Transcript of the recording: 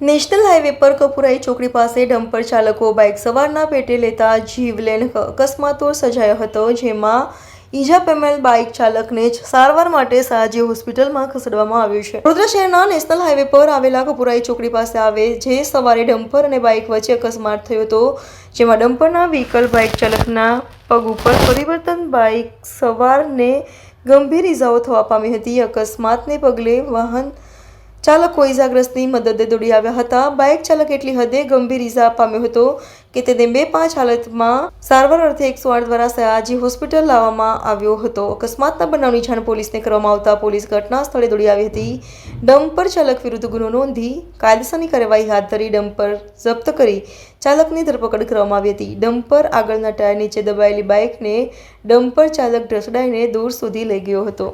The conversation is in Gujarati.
નેશનલ હાઈવે પર કપુરાઈ ચોકડી પાસે ડમ્પર ચાલકો બાઇક સવારના પેટે લેતા જીવલેણ અકસ્માતો સર્જાયો હતો, જેમાં ઈજા પામેલ બાઇક ચાલકને જ સારવાર માટે સાજી હોસ્પિટલમાં ખસેડવામાં આવ્યું છે. વડોદરા શહેરના નેશનલ હાઈવે પર આવેલા કપુરાઈ ચોકડી પાસે આવે, જે સવારે ડમ્પર અને બાઇક વચ્ચે અકસ્માત થયો હતો, જેમાં ડમ્પરના વ્હીકલ બાઇક ચાલકના પગ ઉપર પરિવર્તન બાઇક સવારને ગંભીર ઇજાઓ થવા પામી હતી. અકસ્માતને પગલે વાહન ચાલકો ઇજાગ્રસ્તની મદદે દોડી આવ્યા હતા. બાઇક ચાલક એટલી હદે ગંભીર ઇજા પામ્યો હતો કે તેને બે પાંચ હાલતમાં સારવાર અર્થે એકસો આઠ દ્વારા સયાજી હોસ્પિટલ લાવવામાં આવ્યો હતો. અકસ્માતના બનાવની જાણ પોલીસને કરવામાં આવતા પોલીસ ઘટના સ્થળે દોડી આવી હતી. ડમ્પર ચાલક વિરુદ્ધ ગુનો નોંધી કાયદેસરની કાર્યવાહી હાથ ધરી ડમ્પર જપ્ત કરી ચાલકની ધરપકડ કરવામાં આવી હતી. ડમ્પર આગળના ટાયર નીચે દબાયેલી બાઇકને ડમ્પર ચાલક ઢસડાઈને દૂર સુધી લઈ ગયો હતો.